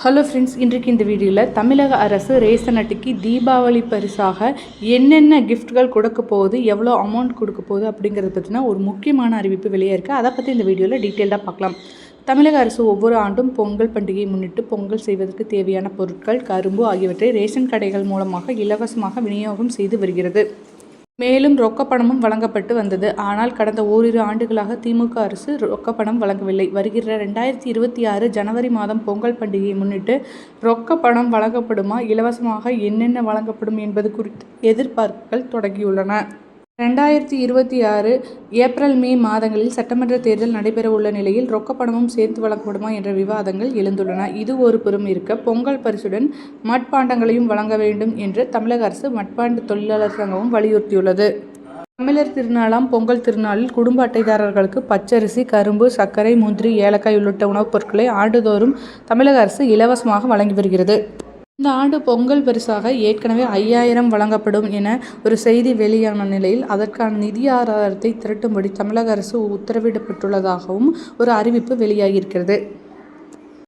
Hello friends இன்றைக்கு இந்த வீடியோவில் தமிழக அரசு ரேஷன் அட்டைக்கு தீபாவளி பரிசாக என்னென்ன கிஃப்ட்கள் கொடுக்க போகுது எவ்வளோ அமௌண்ட் கொடுக்க போகுது அப்படிங்கிறத பற்றின ஒரு முக்கியமான அறிவிப்பு வெளியே இருக்குது அதை பற்றி இந்த வீடியோவில் டீட்டெயிலாக பார்க்கலாம் தமிழக அரசு ஒவ்வொரு ஆண்டும் பொங்கல் பண்டிகையை முன்னிட்டு பொங்கல் செய்வதற்கு தேவையான பொருட்கள் கரும்பு ஆகியவற்றை ரேஷன் கடைகள் மூலமாக இலவசமாக விநியோகம் செய்து வருகிறது. மேலும் ரொக்கப்பணமும் வழங்கப்பட்டு வந்தது. ஆனால் கடந்த ஓரிரு ஆண்டுகளாக திமுக அரசு ரொக்கப்பணம் வழங்கவில்லை. வருகிற ரெண்டாயிரத்தி இருபத்தி ஆறு ஜனவரி மாதம் பொங்கல் பண்டிகையை முன்னிட்டு ரொக்கப்பணம் வழங்கப்படுமா? இலவசமாக என்னென்ன வழங்கப்படும் என்பது குறித்து எதிர்பார்ப்புகள் தொடங்கியுள்ளன. ரெண்டாயிரத்தி இருபத்தி ஆறு ஏப்ரல் மே மாதங்களில் சட்டமன்ற தேர்தல் நடைபெறவுள்ள நிலையில் ரொக்கப்பணமும் சேர்த்து வழங்கப்படுமா என்ற விவாதங்கள் எழுந்துள்ளன. இது ஒரு புறம் இருக்க பொங்கல் பரிசுடன் மட்பாண்டங்களையும் வழங்க வேண்டும் என்று தமிழக அரசு மட்பாண்ட தொழிலாளர் சங்கமும் வலியுறுத்தியுள்ளது. தமிழர் திருநாளாம் பொங்கல் திருநாளில் குடும்ப அட்டைதாரர்களுக்கு பச்சரிசி கரும்பு சர்க்கரை முந்திரி ஏலக்காய் உள்ளிட்ட உணவுப் பொருட்களை ஆண்டுதோறும் தமிழக அரசு இலவசமாக வழங்கி வருகிறது. இந்த ஆண்டு பொங்கல் பரிசாக ஏற்கனவே ஐயாயிரம் வழங்கப்படும் என ஒரு செய்தி வெளியான நிலையில் அதற்கான நிதி ஆதாரத்தை திரட்டும்படி தமிழக அரசு உத்தரவிடப்பட்டுள்ளதாகவும் ஒரு அறிவிப்பு வெளியாகியிருக்கிறது.